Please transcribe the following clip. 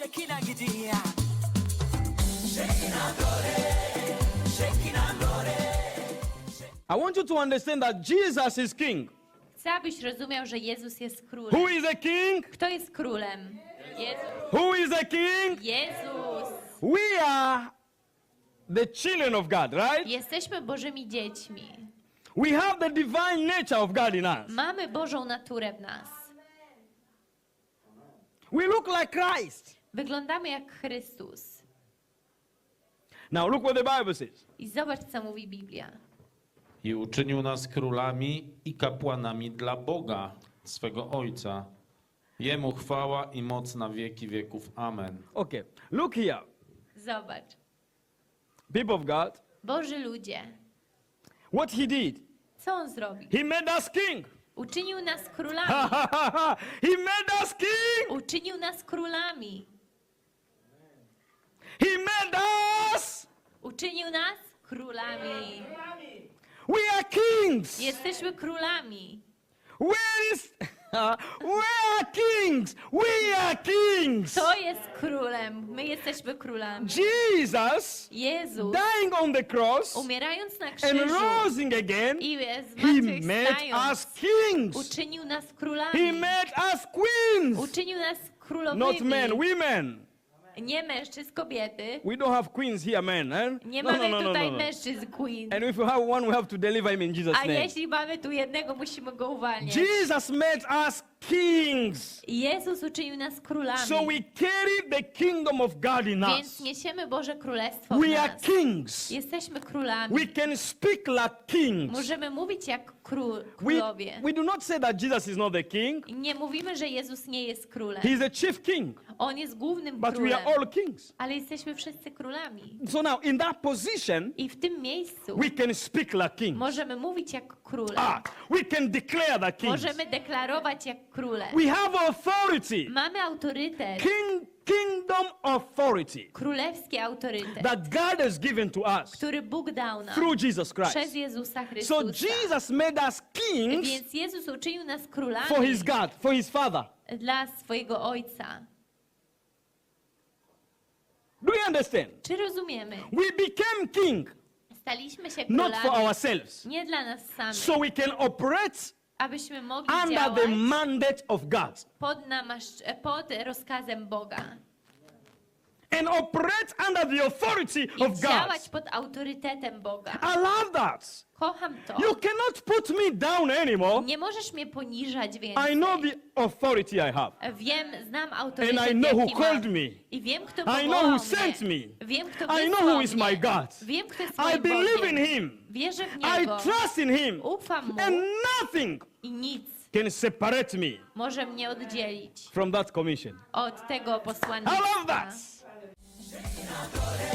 Shekinah gidiyor. Shekinah glory, Shekinah glory. I want you to understand that Jesus is king. Chcę, abyś rozumiał, że Jezus jest królem. Who is a king? Kto jest królem? Jezus. Who is a king? Jezus. We are the children of God, right? Jesteśmy Bożymi dziećmi. We have the divine nature of God in us. Mamy Bożą naturę w nas. We look like Christ. Wyglądamy jak Chrystus. Now look what the Bible says. I zobacz, co mówi Biblia. I uczynił nas królami i kapłanami dla Boga, swego Ojca. Jemu chwała i moc na wieki wieków. Amen. Okay, look here. Zobacz. People of God, Boży ludzie. what he did, Co on zrobił? he made us king. Uczynił nas królami. he made us king. Uczynił nas królami. He made us. Uczynił nas królami. We are kings. Jesteśmy królami. Where is we are kings? We are kings. Kto jest królem? My jesteśmy królami. Jesus Jezus, dying on the cross umierając na and krzyżu rising again, i he made us kings. uczynił nas He królami. made us queens. Uczynił nas Not men, królowymi. women. Nie mężczyzn, kobiety. We don't have queens here, men. Eh? Nie no, no, mamy no, no, tutaj no, no. mężczyzn, queen. And if we have one, we have to deliver him in Jesus' A name. jeśli mamy tu jednego, musimy go uwalniać. Jesus made us kings. Jezus uczynił nas królami. So we carry the kingdom of God in Więc us. niesiemy Boże Królestwo w We are nas. kings. Jesteśmy królami. We can speak like kings. Możemy mówić jak król, We, królowie. we do not say that Jesus is not the king. Nie mówimy, że Jezus nie jest królem. He's the chief king. On jest głównym But we królem. are all kings. Ale jesteśmy wszyscy królami. So now, in that position, I w tym miejscu we can speak like kings. możemy mówić jak króle. Ah, we can declare the kings. Możemy deklarować jak króle. We have authority. Mamy autorytet. King, kingdom authority Królewski autorytet, that God has given to us który Bóg dał nam through Jesus przez Christ. Jezusa So Chrystusa. Jesus made us kings Więc Jezus uczynił nas królami for his God, for his Father. dla swojego Ojca. Do you understand? Czy rozumiemy? We became king Staliśmy się not for królami ourselves, nie dla nas samych, so we can operate abyśmy mogli under działać the mandate of God. pod, namaszcz- pod rozkazem Boga and operate under the authority i of God. działać pod autorytetem Boga. I love that. Kocham to. You cannot put me down anymore. Nie możesz mnie poniżać I więcej. know the authority I have. Wiem, znam autorytet, And I know who jaki mam. called me. I wiem, kto I powołał know who mnie. sent me. Wiem, kto I know wysłał who is mnie. my God. Wiem, kto jest I moim believe Bogiem. in him. Wierzę w I Niego trust in him. Ufam Mu And nothing i nic can separate me może mnie oddzielić from that commission. od tego I posłannictwa. love that. Senatore,